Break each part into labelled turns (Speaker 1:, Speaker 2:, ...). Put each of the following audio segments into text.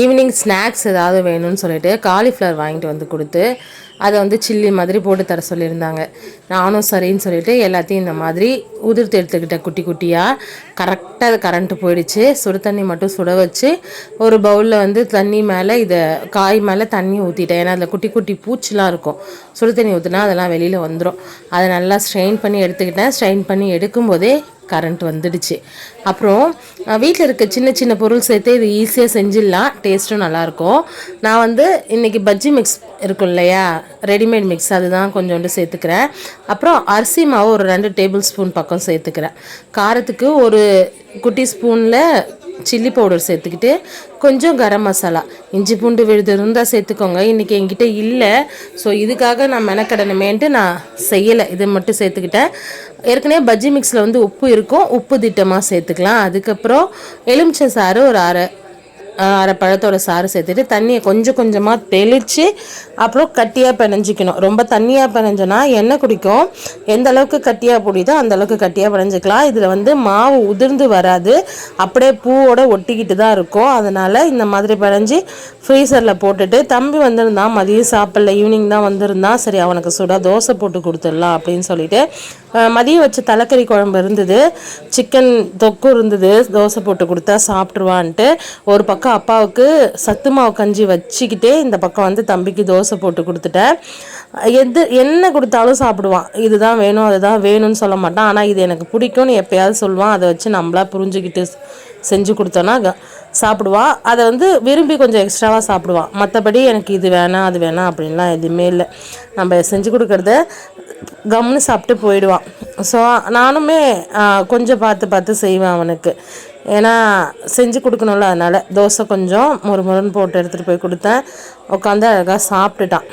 Speaker 1: Evening snacks ஏதாவது வேணும்னு சொல்லிட்டு காலிஃப்ளவர் வாங்கிட்டு வந்து கொடுத்து அதை வந்து சில்லி மாதிரி போட்டு தர சொல்லியிருந்தாங்க. நானும் சரின்னு சொல்லிட்டு எல்லாத்தையும் இந்த மாதிரி உதிர்த்து எடுத்துக்கிட்டேன் குட்டி குட்டியாக கரெக்டாக அது கரண்ட்டு போயிடுச்சு. சுடு தண்ணி மட்டும் சுட வச்சு ஒரு பவுலில் வந்து தண்ணி மேலே இதை காய் மேலே தண்ணி ஊற்றிட்டேன் ஏன்னா அதில் குட்டி குட்டி பூச்சிலாம் இருக்கும். சுடு தண்ணி ஊற்றினா அதெல்லாம் வெளியில் வந்துடும் அதை நல்லா ஸ்ட்ரெயின் பண்ணி எடுத்துக்கிட்டேன். ஸ்ட்ரெயின் பண்ணி எடுக்கும்போதே கரண்ட் வந்துடுச்சு. அப்புறம் வீட்டில் இருக்க சின்ன சின்ன பொருள் சேர்த்து இது ஈஸியாக செஞ்சிடலாம். டேஸ்ட்டும் நல்லாயிருக்கும். நான் வந்து இன்றைக்கி பஜ்ஜி மிக்ஸ் இருக்கும் இல்லையா? ரெடிமேட் மிக்ஸ் அதுதான் கொஞ்சோண்டு சேர்த்துக்கிறேன். அப்புறம் அரிசி மாவு ஒரு ரெண்டு டேபிள் ஸ்பூன் பக்கம் சேர்த்துக்கிறேன். காரத்துக்கு ஒரு குட்டி ஸ்பூனில் சில்லி பவுடர் சேர்த்துக்கிட்டு கொஞ்சம் கரம் மசாலா. இஞ்சி பூண்டு விழுது இருந்தால் சேர்த்துக்கோங்க. இன்றைக்கி என்கிட்ட இல்லை. ஸோ இதுக்காக நான் மெனக்கடணுமேன்ட்டு நான் செய்யலை. இதை மட்டும் சேர்த்துக்கிட்டேன். ஏற்கனவே பஜ்ஜி மிக்ஸில் வந்து உப்பு இருக்கும். உப்பு திட்டமாக சேர்த்துக்கலாம். அதுக்கப்புறம் எலுமிச்சை சாறு ஒரு அரை அரை பழத்தோட சாறு சேர்த்துட்டு தண்ணியை கொஞ்சம் கொஞ்சமாக தெளித்து அப்புறம் கட்டியாக பிணைஞ்சிக்கணும். ரொம்ப தண்ணியாக பிணைஞ்சோன்னா எண்ணெய் குடிக்கும். எந்த அளவுக்கு கட்டியாக பிடிதோ அந்த அளவுக்கு கட்டியாக பிணைஞ்சிக்கலாம். இதில் வந்து மாவு உதிர்ந்து வராது. அப்படியே பூவோட ஒட்டிக்கிட்டு தான் இருக்கும். அதனால் இந்த மாதிரி பிணைஞ்சி ஃப்ரீசரில் போட்டுட்டு தம்பி வந்திருந்தான் மதியம் சாப்பிடல ஈவினிங் தான் வந்திருந்தான் சரி அவனுக்கு சுட தோசை போட்டு கொடுத்துடலாம் அப்படின்னு சொல்லிட்டு மதியம் வச்ச தலைக்கறி குழம்பு இருந்தது. சிக்கன் தொக்கு இருந்தது. தோசை போட்டு கொடுத்தா சாப்பிட்ருவான்ட்டு ஒரு பக்கம் அப்பாவுக்கு சத்து மாவு கஞ்சி வச்சுக்கிட்டே இந்த பக்கம் வந்து தம்பிக்கு தோசை போட்டு கொடுத்துட்டேன் எது என்ன கொடுத்தாலும் சாப்பிடுவான். இதுதான் வேணும் அதுதான் வேணும்னு சொல்ல மாட்டான். ஆனால் இது எனக்கு பிடிக்கும்னு எப்பயாவது சொல்லுவான். அதை வச்சு நம்மளா புரிஞ்சுக்கிட்டு செஞ்சு கொடுத்தோன்னா சாப்பிடுவான் அதை வந்து விரும்பி கொஞ்சம் எக்ஸ்ட்ராவாக சாப்பிடுவான் மற்றபடி எனக்கு இது வேணாம் அது வேணாம் அப்படின்லாம் எதுவுமே இல்லை. நம்ம செஞ்சு கொடுக்குறத கம்னு சாப்பிட்டு போயிடுவான். ஸோ நானுமே கொஞ்சம் பார்த்து பார்த்து செய்வேன் அவனுக்கு. ஏன்னா செஞ்சு கொடுக்கணும்ல அதனால் தோசை கொஞ்சம் முறு முருன்னு போட்டு எடுத்துகிட்டு போய் கொடுத்தேன். உட்காந்து அழகாக சாப்பிட்டுட்டான்.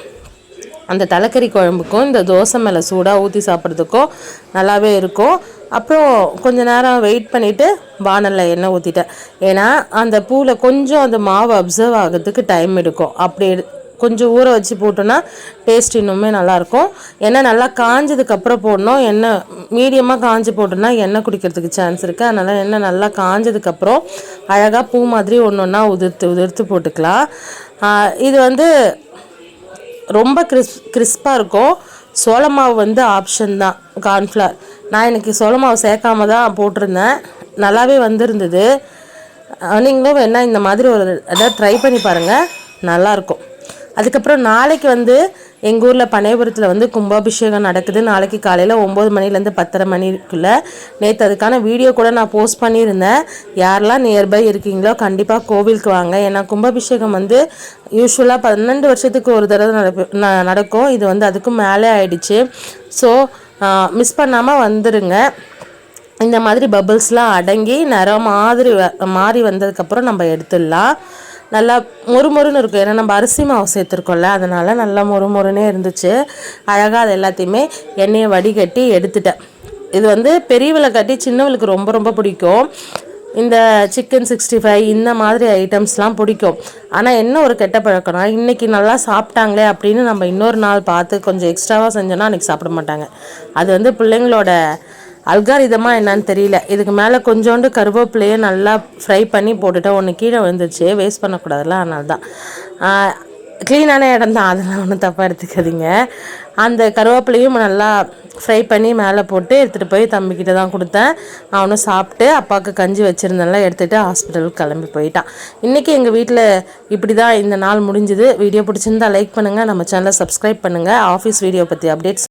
Speaker 1: அந்த தலைக்கறி குழம்புக்கும் இந்த தோசை மேலே சூடாக ஊற்றி சாப்பிட்றதுக்கும் நல்லாவே இருக்கும். அப்புறம் கொஞ்ச நேரம் வெயிட் பண்ணிவிட்டு வானலில் எண்ணெய் ஊற்றிட்டேன் ஏன்னா அந்த பூவில் கொஞ்சம் அந்த மாவு அப்சர்வ் ஆகிறதுக்கு டைம் எடுக்கும். அப்படி கொஞ்சம் ஊற வச்சு போட்டோன்னா டேஸ்ட் இன்னுமே நல்லாயிருக்கும். எண்ணெய் நல்லா காஞ்சதுக்கப்புறம் போடணும். எண்ணெய் மீடியமாக காஞ்சி போட்டோன்னா எண்ணெய் குடிக்கிறதுக்கு சான்ஸ் இருக்குது அதனால் எண்ணெய் நல்லா காஞ்சதுக்கப்புறம் அழகாக பூ மாதிரி ஒன்று ஒன்றா உதிர்த்து உதிர்த்து போட்டுக்கலாம். இது வந்து ரொம்ப கிறிஸ் கிறிஸ்பாக இருக்கும். சோள மாவு வந்து ஆப்ஷன் தான். கார்ன்ஃப்ளவர் நான் இன்றைக்கி சோள மாவு சேர்க்காம தான் போட்டிருந்தேன். நல்லாவே வந்திருந்தது. நீங்களும் வேணால் இந்த மாதிரி ஒரு இதை ட்ரை பண்ணி பாருங்கள் நல்லாயிருக்கும். அதுக்கப்புறம் நாளைக்கு வந்து எங்கள் ஊரில் பனையபுரத்தில் வந்து கும்பாபிஷேகம் நடக்குது. நாளைக்கு காலையில் ஒம்பது மணிலேருந்து பத்தரை மணிக்குள்ளே நேற்று அதுக்கான வீடியோ கூட நான் போஸ்ட் பண்ணியிருந்தேன். யாரெல்லாம் நியர்பை இருக்கீங்களோ கண்டிப்பாக கோவிலுக்கு வாங்க. ஏன்னா கும்பாபிஷேகம் வந்து யூஸ்வலாக பன்னெண்டு வருஷத்துக்கு ஒரு தடவை நடப்பு நடக்கும். இது வந்து அதுக்கும் மேலே ஆயிடுச்சு. ஸோ மிஸ் பண்ணாமல் வந்துடுங்க இந்த மாதிரி பபிள்ஸ்லாம் அடங்கி நிறம் மாதிரி மாறி வந்ததுக்கப்புறம் நம்ம எடுத்துடலாம். நல்லா மொறுமொறுன்னு இருக்கும். ஏன்னா நம்ம அரிசி மாவு சேர்த்துருக்கோம்ல அதனால் நல்லா மொறுமொறுனே இருந்துச்சு. அழகாக அது எல்லாத்தையுமே எண்ணெயை வடிகட்டி எடுத்துட்டேன். இது வந்து பெரியவளை கட்டி சின்னவளுக்கு ரொம்ப ரொம்ப பிடிக்கும். இந்த சிக்கன் சிக்ஸ்டி ஃபைவ் இந்த மாதிரி ஐட்டம்ஸ்லாம் பிடிக்கும். ஆனால் என்ன ஒரு கெட்ட பழக்கம்னா இன்றைக்கி நல்லா சாப்பிட்டாங்களே அப்படின்னு நம்ம இன்னொரு நாள் பார்த்து கொஞ்சம் எக்ஸ்ட்ராவாக செஞ்சோன்னா அன்றைக்கி சாப்பிட மாட்டாங்க. அது வந்து பிள்ளைங்களோட அல்காரிதமாக என்னன்னு தெரியல. இதுக்கு மேலே கொஞ்சோண்டு கருவேப்பிலையே நல்லா ஃப்ரை பண்ணி போட்டுட்டா ஒன்று கீழே விழுந்துச்சு வேஸ்ட் பண்ணக்கூடாதுல அதனால தான் க்ளீனான இடம் தான். அதெல்லாம் ஒன்றும் தப்பாக எடுத்துக்காதீங்க. அந்த கருவேப்பிலையும் நல்லா ஃப்ரை பண்ணி மேலே போட்டு எடுத்துகிட்டு போய் தம்பிக்கிட்ட தான் கொடுத்தேன். அவனும் சாப்பிட்டு அப்பாவுக்கு கஞ்சி வச்சுருந்தெல்லாம் எடுத்துகிட்டு ஹாஸ்பிட்டலுக்கு கிளம்பி போயிட்டான். இன்றைக்கி எங்கள் வீட்டில் இப்படி தான் இந்த நாள் முடிஞ்சுது. வீடியோ பிடிச்சிருந்தா லைக் பண்ணுங்கள் நம்ம சேனலை சப்ஸ்கிரைப் பண்ணுங்கள் ஆஃபீஸ் வீடியோ பற்றி அப்டேட்ஸ்